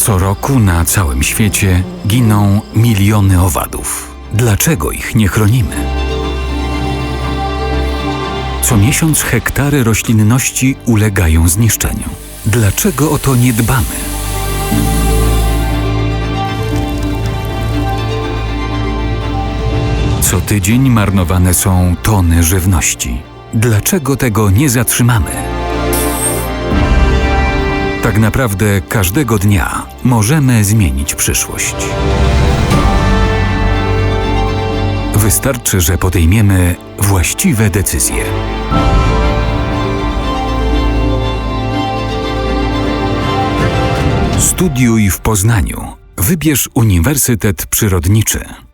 Co roku na całym świecie giną miliony owadów. Dlaczego ich nie chronimy? Co miesiąc hektary roślinności ulegają zniszczeniu. Dlaczego o to nie dbamy? Co tydzień marnowane są tony żywności. Dlaczego tego nie zatrzymamy? Tak naprawdę każdego dnia możemy zmienić przyszłość. Wystarczy, że podejmiemy właściwe decyzje. Studiuj w Poznaniu. Wybierz Uniwersytet Przyrodniczy.